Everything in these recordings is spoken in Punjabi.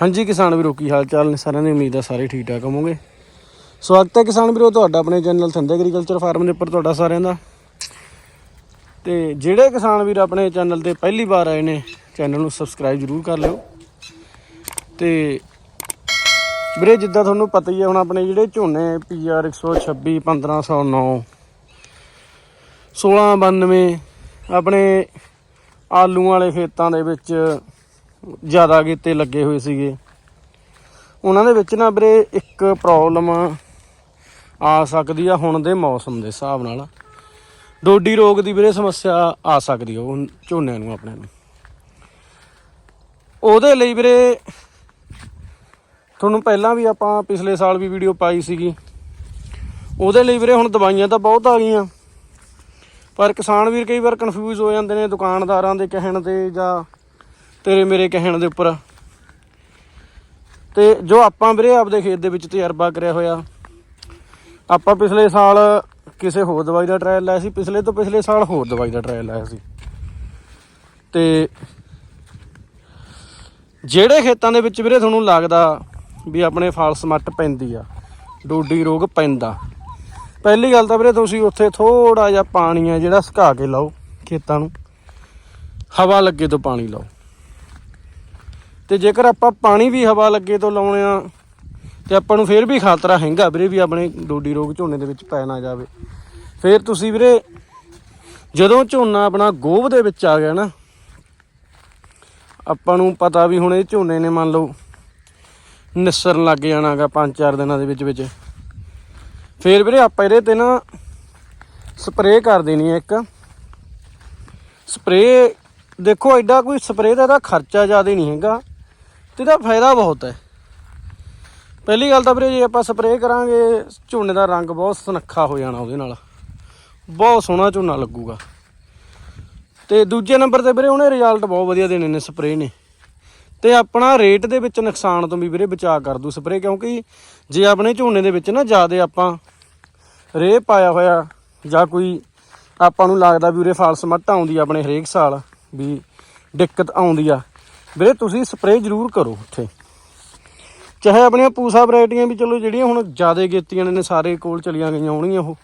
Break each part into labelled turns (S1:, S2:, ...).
S1: ਹਾਂਜੀ, ਕਿਸਾਨ ਵੀਰੋ, ਕੀ ਹਾਲ ਚਾਲ ਨੇ? ਸਾਰਿਆਂ ਦੀ ਉਮੀਦ ਆ ਸਾਰੇ ਠੀਕ ਠਾਕ ਹੋਵੋਗੇ। ਸਵਾਗਤ ਹੈ ਕਿਸਾਨ ਵੀਰੋ, ਤੁਹਾਡਾ ਆਪਣੇ ਚੈਨਲ ਸੰਧੇ ਐਗਰੀਕਲਚਰ ਫਾਰਮ ਦੇ ਉੱਪਰ ਤੁਹਾਡਾ ਸਾਰਿਆਂ ਦਾ। ਤੇ ਜਿਹੜੇ ਕਿਸਾਨ ਵੀਰ ਆਪਣੇ ਚੈਨਲ ਤੇ ਪਹਿਲੀ ਵਾਰ ਆਏ ਨੇ, ਚੈਨਲ ਨੂੰ ਸਬਸਕ੍ਰਾਈਬ ਜਰੂਰ ਕਰ ਲਿਓ। ਤੇ ਵੀਰੇ, ਜਿੱਦਾਂ ਤੁਹਾਨੂੰ ਪਤਾ ਹੀ ਹੈ, ਹੁਣ ਆਪਣੇ ਜਿਹੜੇ ਝੋਨੇ PR 126 1509 1692 ਆਪਣੇ ਆਲੂਆਂ ਵਾਲੇ ਖੇਤਾਂ ਦੇ ਵਿੱਚ ਜ਼ਿਆਦਾ ਗੀਤੇ ਲੱਗੇ ਹੋਏ ਸੀਗੇ। ਉਹਨਾਂ ਦੇ ਵਿੱਚ ਨਾ ਵੀਰੇ ਇੱਕ ਪ੍ਰੋਬਲਮ ਆ ਸਕਦੀ ਆ ਹੁਣ ਦੇ ਮੌਸਮ ਦੇ ਹਿਸਾਬ ਨਾਲ। ਡੋਡੀ ਰੋਗ ਦੀ ਵੀਰੇ ਸਮੱਸਿਆ ਆ ਸਕਦੀ ਆ ਉਹ ਝੋਨਿਆਂ ਨੂੰ, ਆਪਣੇ ਨੂੰ। ਉਹਦੇ ਲਈ ਵੀਰੇ ਤੁਹਾਨੂੰ ਪਹਿਲਾਂ ਵੀ ਆਪਾਂ ਪਿਛਲੇ ਸਾਲ ਵੀ ਵੀਡੀਓ ਪਾਈ ਸੀਗੀ। ਉਹਦੇ ਲਈ ਵੀਰੇ ਹੁਣ ਦਵਾਈਆਂ ਤਾਂ ਬਹੁਤ ਆ ਗਈਆਂ। ਪਰ ਕਿਸਾਨ ਵੀਰ ਕਈ ਵਾਰ ਕਨਫਿਊਜ਼ ਹੋ ਜਾਂਦੇ ਨੇ ਦੁਕਾਨਦਾਰਾਂ ਦੇ ਕਹਿਣ ਤੇ ਜਾਂ ਤੇਰੇ ਮੇਰੇ ਕਹਿਣ ਦੇ ਉੱਪਰ। ਤੇ ਜੋ ਆਪਾਂ ਵੀਰੇ ਆਪਦੇ ਖੇਤ ਦੇ ਵਿੱਚ ਤਜਰਬਾ ਕਰਿਆ ਹੋਇਆ, ਆਪਾਂ ਪਿਛਲੇ ਸਾਲ ਕਿਸੇ ਹੋਰ ਦਵਾਈ ਦਾ ਟ੍ਰਾਇਲ ਲਾਇਆ ਸੀ, ਪਿਛਲੇ ਤੋਂ ਪਿਛਲੇ ਸਾਲ ਹੋਰ ਦਵਾਈ ਦਾ ਟ੍ਰਾਇਲ ਲਾਇਆ ਸੀ। ਤੇ ਜਿਹੜੇ ਖੇਤਾਂ ਦੇ ਵਿੱਚ ਵੀਰੇ ਤੁਹਾਨੂੰ ਲੱਗਦਾ ਵੀ ਆਪਣੇ ਫਾਲਸ ਮੱਟ ਪੈਂਦੀ ਆ, ਡੋਡੀ ਰੋਗ ਪੈਂਦਾ, ਪਹਿਲੀ ਗੱਲ ਤਾਂ ਵੀਰੇ ਤੁਸੀਂ ਉੱਥੇ ਥੋੜਾ ਜਿਹਾ ਪਾਣੀ ਆ ਜਿਹੜਾ ਸੁਕਾ ਕੇ ਲਾਓ ਖੇਤਾਂ ਨੂੰ, ਹਵਾ ਲੱਗੇ ਤੋਂ ਪਾਣੀ ਲਾਓ। ਤੇ ਜੇਕਰ ਆਪਾਂ ਪਾਣੀ ਵੀ ਹਵਾ ਲੱਗੇ ਤੋਂ ਲਾਉਣੇ ਆ, ਤੇ ਆਪਾਂ ਨੂੰ ਫੇਰ ਵੀ ਖਤਰਾ ਹੈਗਾ ਵੀਰੇ ਵੀ ਆਪਣੇ ਡੋਡੀ ਰੋਗ ਝੋਨੇ ਦੇ ਵਿੱਚ ਪੈ ਨਾ ਜਾਵੇ। ਫੇਰ ਤੁਸੀਂ ਵੀਰੇ ਜਦੋਂ ਝੋਨਾ ਆਪਣਾ ਗੋਭ ਦੇ ਵਿੱਚ ਆ ਗਿਆ ਨਾ, ਆਪਾਂ ਨੂੰ ਪਤਾ ਵੀ ਹੁਣ ਇਹ ਝੋਨੇ ਨੇ ਮੰਨ ਲਓ ਨਿਸਰਨ ਲੱਗ ਜਾਣਾਗਾ ਪੰਜ ਚਾਰ ਦਿਨਾਂ ਦੇ ਵਿੱਚ ਵਿੱਚ। ਫੇਰ ਵੀਰੇ ਆਪਾਂ ਇਹਦੇ ਤੇ ਨਾ ਸਪਰੇਅ ਕਰ ਦੇਣੀ ਹੈ ਇੱਕ। ਸਪਰੇਅ ਦੇਖੋ ਐਡਾ ਕੋਈ ਸਪਰੇਅ ਦਾ ਇਹਦਾ ਖਰਚਾ ਜ਼ਿਆਦਾ ਨਹੀਂ ਹੈਗਾ। ਤੇ ਇਹਦਾ ਫਾਇਦਾ ਬਹੁਤ ਹੈ। ਪਹਿਲੀ ਗੱਲ ਤਾਂ ਵੀਰੇ ਜੇ ਆਪਾਂ ਸਪਰੇਅ ਕਰਾਂਗੇ, ਝੋਨੇ ਦਾ ਰੰਗ ਬਹੁਤ ਸੁਨੱਖਾ ਹੋ ਜਾਣਾ ਉਹਦੇ ਨਾਲ। ਬਹੁਤ ਸੋਹਣਾ ਝੋਨਾ ਲੱਗੂਗਾ। ਤੇ ਦੂਜੇ ਨੰਬਰ ਤੇ ਵੀਰੇ ਉਹਨੇ ਰਿਜ਼ਲਟ ਬਹੁਤ ਵਧੀਆ ਦੇਣੇ ਨੇ ਸਪਰੇਅ ਨੇ। ਤੇ ਆਪਣਾ ਰੇਟ ਦੇ ਵਿੱਚ ਨੁਕਸਾਨ ਤੋਂ ਵੀ ਵੀਰੇ ਬਚਾ ਕਰ ਦੂ ਸਪਰੇਅ ਕਿਉਂਕਿ ਜੇ ਆਪਣੇ ਝੋਨੇ ਦੇ ਵਿੱਚ ਨਾ ਜ਼ਿਆਦਾ ਆਪਾਂ ਰੇਹ ਪਾਇਆ ਹੋਇਆ, ਜਾਂ ਕੋਈ ਆਪਾਂ ਨੂੰ ਲੱਗਦਾ ਵੀ ਉਰੇ ਫਾਲਸ ਮੱਟ ਆਉਂਦੀ ਆ ਆਪਣੇ ਹਰੇਕ ਸਾਲ, ਵੀ ਦਿੱਕਤ ਆਉਂਦੀ ਆ ਵੀਰੇ ਤੁਸੀਂ ਸਪਰੇਅ ਜ਼ਰੂਰ ਕਰੋ ਉੱਥੇ। ਚਾਹੇ ਆਪਣੀਆਂ ਪੂਸਾ ਵੈਰਾਈਟੀਆਂ ਵੀ ਚਲੋ ਜਿਹੜੀਆਂ ਹੁਣ ਜ਼ਿਆਦਾ ਗੇਤੀਆਂ ਨੇ ਸਾਰੇ ਕੋਲ ਚਲੀਆਂ ਗਈਆਂ ਹੋਣਗੀਆਂ ਉਹ।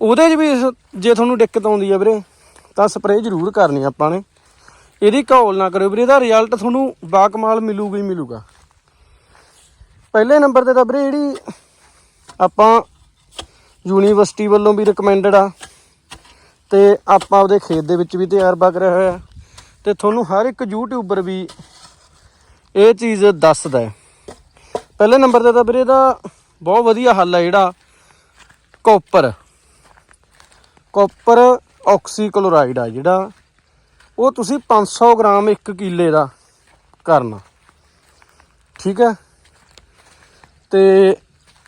S1: ਉਹਦੇ 'ਚ ਵੀ ਜੇ ਤੁਹਾਨੂੰ ਦਿੱਕਤ ਆਉਂਦੀ ਆ ਵੀਰੇ, ਤਾਂ ਸਪਰੇਅ ਜ਼ਰੂਰ ਕਰਨੀ ਆਪਾਂ ਨੇ। ਇਹਦੀ ਘੋਲ ਨਾ ਕਰਿਓ ਵੀਰੇ, ਇਹਦਾ ਰਿਜ਼ਲਟ ਤੁਹਾਨੂੰ ਬਾਕਮਾਲ ਮਿਲੂਗਾ ਹੀ ਮਿਲੂਗਾ। ਪਹਿਲੇ ਨੰਬਰ ਤੇ ਤਾਂ ਵੀਰੇ ਜਿਹੜੀ ਆਪਾਂ ਯੂਨੀਵਰਸਿਟੀ ਵੱਲੋਂ ਵੀ ਰეკਮੈਂਡਡ ਆ, ਤੇ ਆਪਾਂ ਉਹਦੇ ਖੇਤ ਦੇ ਵਿੱਚ ਵੀ ਤਜਰਬਾ ਕਰਿਆ ਹੋਇਆ। ਤੇ ਤੁਹਾਨੂੰ ਹਰ ਇੱਕ ਯੂਟਿਊਬਰ ਵੀ ਇਹ ਚੀਜ਼ ਦੱਸਦਾ ਹੈ। ਪਹਿਲੇ ਨੰਬਰ ਤੇ ਤਾਂ ਵੀਰੇ ਦਾ ਬਹੁਤ ਵਧੀਆ ਹੱਲ ਹੈ ਜਿਹੜਾ ਕਾਪਰ ਕਾਪਰ ਆਕਸੀਕਲੋਰਾਈਡ ਆ ਜਿਹੜਾ, ਉਹ ਤੁਸੀਂ 500 ਗ੍ਰਾਮ 1 ਕਿੱਲੇ ਦਾ ਕਰਨਾ। ਠੀਕ ਹੈ? ਤੇ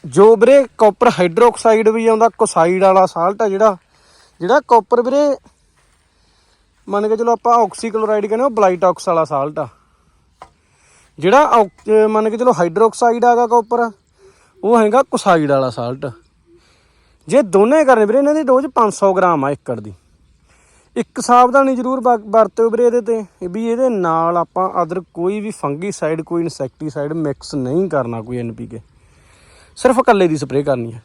S1: ਜੋ ਵੀਰੇ ਕਾਪਰ ਹਾਈਡਰੋਕਸਾਈਡ ਵੀ ਆਉਂਦਾ ਕੋਸਾਈਡ ਵਾਲਾ ਸਾਲਟ ਆ ਜਿਹੜਾ ਜਿਹੜਾ ਕਾਪਰ ਵੀਰੇ ਮੰਨ ਕੇ ਚਲੋ ਆਪਾਂ ਆਕਸੀਕਲੋਰਾਈਡ ਕਹਿੰਦੇ ਉਹ ਬਲਾਈਟੌਕਸ ਵਾਲਾ ਸਾਲਟ ਆ। ਜਿਹੜਾ ਆਕ- ਮੰਨ ਕੇ ਚਲੋ ਹਾਈਡਰੋਕਸਾਈਡ ਆਗਾ ਕੋਪਰ ਉਹ ਹੈਗਾ ਕੋਸਾਈਡ ਵਾਲਾ ਸਾਲਟ। ਜੇ ਦੋਨੇ ਕਰਨੇ ਵੀਰੇ, ਇਹਨਾਂ ਦੀ ਡੋਜ਼ 500 ਗ੍ਰਾਮ ਆ ਏਕੜ ਦੀ। ਇੱਕ ਸਾਵਧਾਨੀ ਜ਼ਰੂਰ ਵ- ਵਰਤਿਓ ਵੀਰੇ ਇਹਦੇ ਤੇ, ਵੀ ਇਹਦੇ ਨਾਲ ਆਪਾਂ ਅਦਰ ਕੋਈ ਵੀ ਫੰਗੀਸਾਈਡ, ਕੋਈ ਇਨਸੈਕਟੀਸਾਈਡ ਮਿਕਸ ਨਹੀਂ ਕਰਨਾ ਕੋਈ ਐਨਪੀਕੇ ਸਿਰਫ ਇਕੱਲੇ ਦੀ ਸਪਰੇਅ ਕਰਨੀ ਹੈ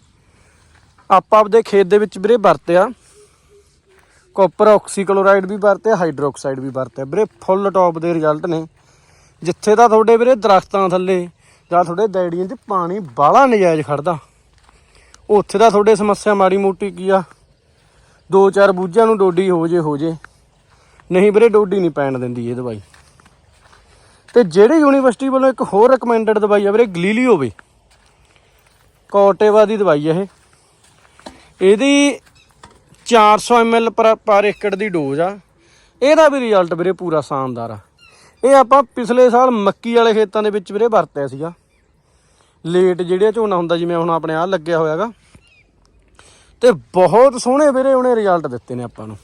S1: ਆਪਾਂ ਆਪਦੇ ਖੇਤ ਦੇ ਵਿੱਚ ਵੀਰੇ ਵਰਤਿਆ। ਕਾਪਰ ਆਕਸੀਕਲੋਰਾਈਡ ਵੀ ਵਰਤਿਆ ਹਾਈਡਰੋਕਸਾਈਡ ਵੀ ਵਰਤਿਆ। ਵੀਰੇ ਫੁੱਲ ਟੌਪ ਦੇ ਰਿਜ਼ਲਟ ਨੇ। ਜਿੱਥੇ ਤਾਂ ਤੁਹਾਡੇ ਵੀਰੇ ਦਰਖਤਾਂ ਥੱਲੇ ਜਾਂ ਤੁਹਾਡੇ ਡੈਡੀਆਂ 'ਚ ਪਾਣੀ ਬਾਹਲਾ ਨਜਾਇਜ਼ ਖੜਦਾ। ਉੱਥੇ ਤਾਂ ਤੁਹਾਡੇ ਸਮੱਸਿਆ ਮਾੜੀ ਮੋਟੀ ਕੀ ਆ? ਦੋ ਚਾਰ ਬੂਝਿਆਂ ਨੂੰ ਡੋਡੀ ਹੋ ਜੇ ਹੋ ਜੇ। ਨਹੀਂ ਵੀਰੇ, ਡੋਡੀ ਨਹੀਂ ਪੈਣ ਦਿੰਦੀ ਇਹ ਦਵਾਈ। ਤੇ ਜਿਹੜੇ ਯੂਨੀਵਰਸਿਟੀ ਵੱਲੋਂ ਇੱਕ ਹੋਰ ਰეკਮੈਂਡਡ ਦਵਾਈ ਆ ਵੀਰੇ ਗਲੀਲੀਓ ਵੀ ਕੋਟੇਵਾ ਦੀ ਦਵਾਈ ਆ ਇਹ। ਇਹਦੀ 400 ml ਪਰ ਪਰ ਏਕੜ ਦੀ ਡੋਜ਼ ਆ। ਇਹਦਾ ਵੀ ਰਿਜ਼ਲਟ ਵੀਰੇ ਪੂਰਾ ਸ਼ਾਨਦਾਰ ਆ। ਇਹ ਆਪਾਂ ਪਿਛਲੇ ਸਾਲ ਮੱਕੀ ਵਾਲੇ ਖੇਤਾਂ ਦੇ ਵਿੱਚ ਵੀਰੇ ਵਰਤਿਆ ਸੀਗਾ। ਲੇਟ ਜਿਹੜੇ ਝੋਨਾ ਹੁੰਦਾ, ਜਿਵੇਂ ਹੁਣ ਆਪਣੇ ਆ ਲੱਗਿਆ ਹੋਇਆਗਾ। ਤੇ ਬਹੁਤ ਸੋਹਣੇ ਵੀਰੇ ਉਹਨੇ ਰਿਜ਼ਲਟ ਦਿੱਤੇ ਨੇ ਆਪਾਂ ਨੂੰ।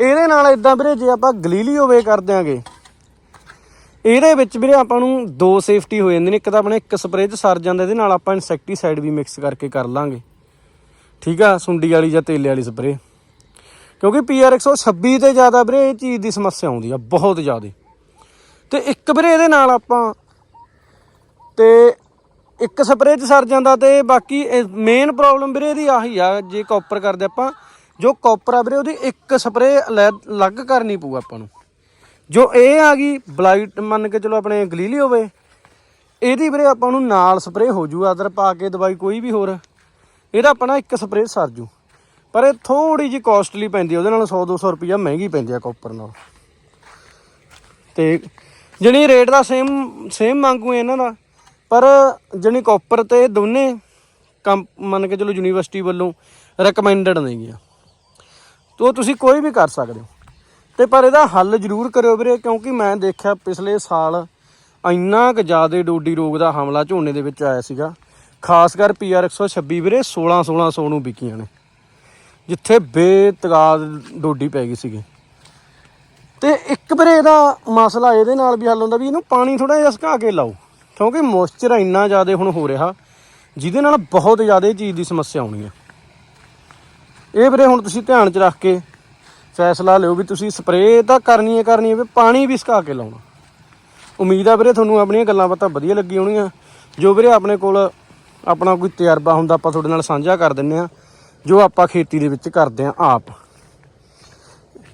S1: ਇਹਦੇ ਨਾਲ ਇਦਾਂ ਵੀਰੇ ਜੇ ਆਪਾਂ ਗਲੀਲੀਓ ਵੇ ਕਰ ਦਿਆਂਗੇ। ਇਹਦੇ ਵਿੱਚ ਵੀਰੇ ਆਪਾਂ ਨੂੰ ਦੋ ਸੇਫਟੀ ਹੋ ਜਾਂਦੀ ਨੇ। ਇੱਕ ਤਾਂ ਆਪਣੇ ਇੱਕ ਸਪਰੇਅ 'ਚ ਸਰ ਜਾਂਦਾ, ਇਹਦੇ ਨਾਲ ਆਪਾਂ ਇਨਸੈਕਟੀਸਾਈਡ ਵੀ ਮਿਕਸ ਕਰਕੇ ਕਰ ਲਾਂਗੇ। ਠੀਕ ਆ, ਸੁੰਡੀ ਵਾਲੀ ਜਾਂ ਤੇਲੇ ਵਾਲੀ ਸਪਰੇਅ ਕਿਉਂਕਿ ਪੀਆਰ 126 ਤੇ ਜ਼ਿਆਦਾ ਵੀਰੇ, ਇਹ ਚੀਜ਼ ਦੀ ਸਮੱਸਿਆ ਆਉਂਦੀ ਆ, ਬਹੁਤ ਜ਼ਿਆਦਾ। ਤੇ ਇੱਕ ਵੀਰੇ ਇਹਦੇ ਨਾਲ ਆਪਾਂ ਤੇ ਇੱਕ ਸਪਰੇਅ 'ਚ ਸਰ ਜਾਂਦਾ ਤੇ ਬਾਕੀ ਮੇਨ ਪ੍ਰੋਬਲਮ ਵੀਰੇ ਇਹਦੀ ਆਹੀ ਆ, ਜੇ ਕਾਪਰ ਕਰਦੇ ਆਪਾਂ, ਜੋ ਕਾਪਰ ਆ ਵੀਰੇ, ਉਹਦੀ ਇੱਕ ਸਪਰੇਅ ਅਲੱਗ ਕਰਨੀ ਪਊ ਆਪਾਂ ਨੂੰ। ਜੋ ਇਹ ਆ ਗਈ ਬਲਾਈਟ ਮੰਨ ਕੇ ਚਲੋ ਆਪਣੇ ਗਲੀਲੀ ਹੋਵੇ, ਇਹਦੀ ਵੀਰੇ ਆਪਾਂ ਨੂੰ ਨਾਲ ਸਪਰੇਅ ਹੋ ਜੂ ਅਦਰ ਪਾ ਕੇ ਦਵਾਈ ਕੋਈ ਵੀ ਹੋਰ। ਇਹਦਾ ਆਪਣਾ ਇੱਕ ਸਪਰੇਅ ਸਰ ਜੂ। ਪਰ ਇਹ ਥੋੜੀ ਜੀ ਕਾਸਟਲੀ ਪੈਂਦੀ ਉਹਦੇ ਨਾਲ 100 200 ਰੁਪਈਆ ਮਹਿੰਗੀ ਪੈਂਦੀ ਆ ਕਾਪਰ ਨਾਲ। ਤੇ ਜਣੀ ਰੇਟ ਦਾ ਸੇਮ ਸੇਮ ਮੰਗੂ ਇਹਨਾਂ ਦਾ। ਪਰ ਜਣੀ ਕਾਪਰ ਤੇ ਦੋਨੇ ਕੰਮ ਮੰਨ ਕੇ ਚਲੋ ਯੂਨੀਵਰਸਿਟੀ ਵੱਲੋਂ ਰეკਮੈਂਡਡ ਨੇਗੀਆਂ ਤੋ ਤੁਸੀਂ ਕੋਈ ਵੀ ਕਰ ਸਕਦੇ ਹੋ। ਤੇ ਪਰ ਇਹਦਾ ਹੱਲ ਜ਼ਰੂਰ ਕਰਿਓ ਵੀਰੇ, ਕਿਉਂਕਿ ਮੈਂ ਦੇਖਿਆ ਪਿਛਲੇ ਸਾਲ ਇੰਨਾ ਕੁ ਜ਼ਿਆਦਾ ਡੋਡੀ ਰੋਗ ਦਾ ਹਮਲਾ ਝੋਨੇ ਦੇ ਵਿੱਚ ਆਇਆ ਸੀਗਾ। ਖਾਸ ਕਰ ਪੀਆਰ 126 ਵੀਰੇ 16 1600 ਨੂੰ ਵਿਕੀਆਂ ਨੇ। ਜਿੱਥੇ ਬੇਤਗਾਦ ਡੋਡੀ ਪੈ ਗਈ ਸੀਗੀ। ਤੇ ਇੱਕ ਵੀਰੇ ਇਹਦਾ ਮਸਲਾ ਇਹਦੇ ਨਾਲ ਵੀ ਹੱਲ ਹੁੰਦਾ ਵੀ ਇਹਨੂੰ ਪਾਣੀ ਥੋੜਾ ਜਿਹਾ ਸੁਕਾ ਕੇ ਲਾਓ। ਕਿਉਂਕਿ ਮੋਇਸਚਰ ਇੰਨਾ ਜ਼ਿਆਦਾ ਹੁਣ ਹੋ ਰਿਹਾ, ਜਿਹਦੇ ਨਾਲ ਬਹੁਤ ਜ਼ਿਆਦਾ ਚੀਜ਼ ਦੀ ਸਮੱਸਿਆ ਆਉਣੀ ਹੈ ਇਹ ਵੀਰੇ ਹੁਣ ਤੁਸੀਂ ਧਿਆਨ 'ਚ ਰੱਖ ਕੇ ਫੈਸਲਾ ਲਿਓ ਵੀ ਤੁਸੀਂ ਸਪਰੇਅ ਤਾਂ ਕਰਨੀ ਹੈ ਕਰਨੀ ਹੈ ਵੀ ਪਾਣੀ ਵੀ ਸੁਕਾ ਕੇ ਲਾਉਣਾ। ਉਮੀਦ ਆ ਵੀਰੇ ਤੁਹਾਨੂੰ ਆਪਣੀਆਂ ਗੱਲਾਂ ਬਾਤਾਂ ਵਧੀਆ ਲੱਗੀ ਹੋਣਗੀਆਂ। ਜੋ ਵੀਰੇ ਆਪਣੇ ਕੋਲ ਆਪਣਾ ਕੋਈ ਤਜਰਬਾ ਹੁੰਦਾ, ਆਪਾਂ ਤੁਹਾਡੇ ਨਾਲ ਸਾਂਝਾ ਕਰ ਦਿੰਨੇ ਆ ਜੋ ਆਪਾਂ ਖੇਤੀ ਦੇ ਵਿੱਚ ਕਰਦੇ ਆ ਆਪ।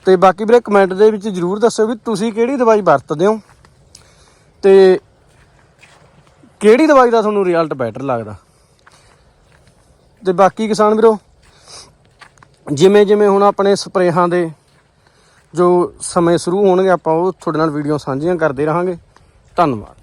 S1: ਤੇ ਬਾਕੀ ਵੀਰੇ ਕਮੈਂਟ ਦੇ ਵਿੱਚ ਜਰੂਰ ਦੱਸਿਓ ਵੀ ਤੁਸੀਂ ਕਿਹੜੀ ਦਵਾਈ ਵਰਤਦੇ ਹੋ ਤੇ ਕਿਹੜੀ ਦਵਾਈ ਦਾ ਤੁਹਾਨੂੰ ਰਿਜ਼ਲਟ ਬੈਟਰ ਲੱਗਦਾ। ਤੇ ਬਾਕੀ ਕਿਸਾਨ ਵੀਰੋ, ਜਿਵੇਂ ਜਿਵੇਂ ਹੁਣ ਆਪਣੇ ਸਪਰੇਹਾਂ ਦੇ ਜੋ ਸਮੇਂ ਸ਼ੁਰੂ ਹੋਣਗੇ, ਆਪਾਂ ਉਹ ਤੁਹਾਡੇ ਨਾਲ ਵੀਡੀਓ ਸਾਂਝੀਆਂ ਕਰਦੇ ਰਹਾਂਗੇ। ਧੰਨਵਾਦ।